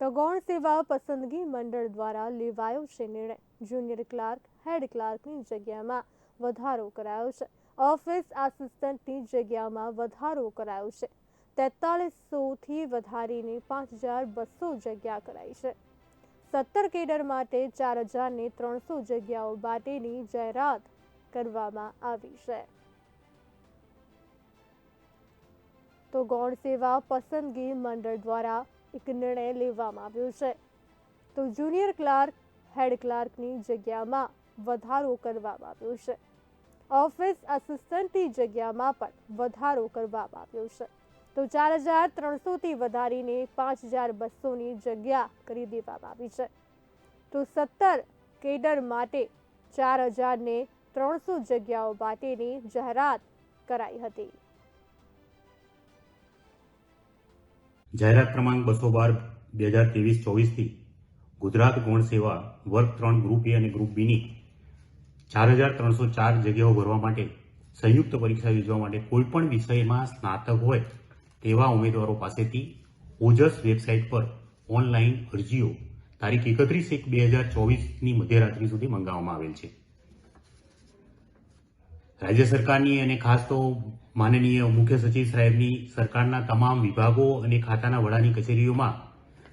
તો ગૌણ સેવા પસંદગી મંડળ દ્વારા લેવાયો છે નિર્ણય. જુનિયર ક્લાર્ક, હેડ ક્લાર્કની જગ્યામાં વધારો કરાયો છે. ઓફિસ આસિસ્ટન્ટની જગ્યામાં વધારો કરાયો છે. તેતાલીસોથી વધારીને પાંચ હજાર બસો જગ્યા કરાઈ છે. સત્તર કેડર માટે ચાર હજારને ત્રણસો જગ્યાઓ માટેની જાહેરાત કરવામાં આવી છે. તો ગૌણ સેવા પસંદગી મંડળ દ્વારા એક નિર્ણય લેવામાં આવ્યો છે. તો જુનિયર ક્લાર્ક હેડ ક્લાર્કની જગ્યામાં વધારો કરવામાં આવ્યો છે. ઓફિસ આસિસ્ટન્ટની જગ્યામાં પણ વધારો કરવામાં આવ્યો છે. તો ચાર હજાર ત્રણસોથી વધારીને પાંચ હજાર બસોની જગ્યા કરી દેવામાં આવી છે. તો સત્તર કેડર માટે ચાર હજારને ત્રણસો જગ્યાઓ માટેની જાહેરાત કરાઈ હતી. જાહેરાત ક્રમાંક બસો બાર બે હજાર ત્રેવીસ ચોવીસથી ગુજરાત ગૌણ સેવા વર્ગ ત્રણ ગ્રુપ એ અને ગ્રુપ બીની ચાર હજાર ત્રણસો ચાર જગ્યાઓ ભરવા માટે સંયુક્ત પરીક્ષા યોજવા માટે કોઈપણ વિષયમાં સ્નાતક હોય તેવા ઉમેદવારો પાસેથી ઓજસ વેબસાઇટ પર ઓનલાઈન અરજીઓ તારીખ એકત્રીસ એક બે હજાર ચોવીસની મધ્યરાત્રિ સુધી મંગાવવામાં આવેલ છે. રાજ્ય સરકારની અને ખાસ તો માનનીય મુખ્ય સચિવ સાહેબની સરકારના તમામ વિભાગો અને ખાતાના વડાની કચેરીઓમાં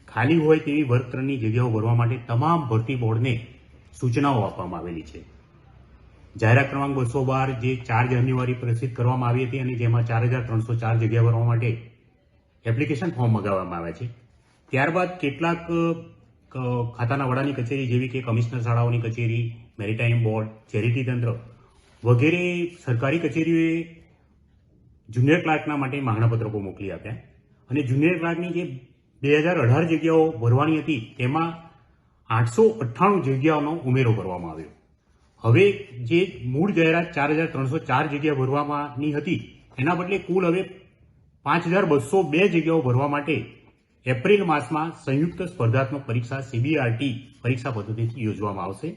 ખાલી હોય તેવી વર્ગ જગ્યાઓ ભરવા માટે તમામ ભરતી બોર્ડને સૂચનાઓ આપવામાં આવેલી છે. જાહેરાત ક્રમાંક બસો બાર જે ચાર જાન્યુઆરી પ્રસિદ્ધ કરવામાં આવી હતી અને જેમાં ચાર હજાર ત્રણસો ચાર જગ્યા ભરવા માટે એપ્લિકેશન ફોર્મ મંગાવવામાં આવ્યા છે. ત્યારબાદ કેટલાક ખાતાના વડાની કચેરી જેવી કે કમિશનર શાળાઓની કચેરી, મેરીટાઈમ બોર્ડ, ચેરિટી તંત્ર વગેરે સરકારી કચેરીઓએ જુનિયર ક્લાર્કના માટે માંગણાપત્રકો મોકલી આપ્યા. અને જુનિયર ક્લાર્કની જે બે હજાર અઢાર જગ્યાઓ ભરવાની હતી, તેમાં આઠસો અઠ્ઠાણું જગ્યાઓનો ઉમેરો કરવામાં આવ્યો. હવે જે મૂળ જાહેરાત ચાર હજાર ત્રણસો ચાર જગ્યા ભરવામાંની હતી, એના બદલે કુલ હવે પાંચ હજાર બસો બે જગ્યાઓ ભરવા માટે એપ્રિલ માસમાં સંયુક્ત સ્પર્ધાત્મક પરીક્ષા, સીબીઆરટી પરીક્ષા પદ્ધતિથી યોજવામાં આવશે.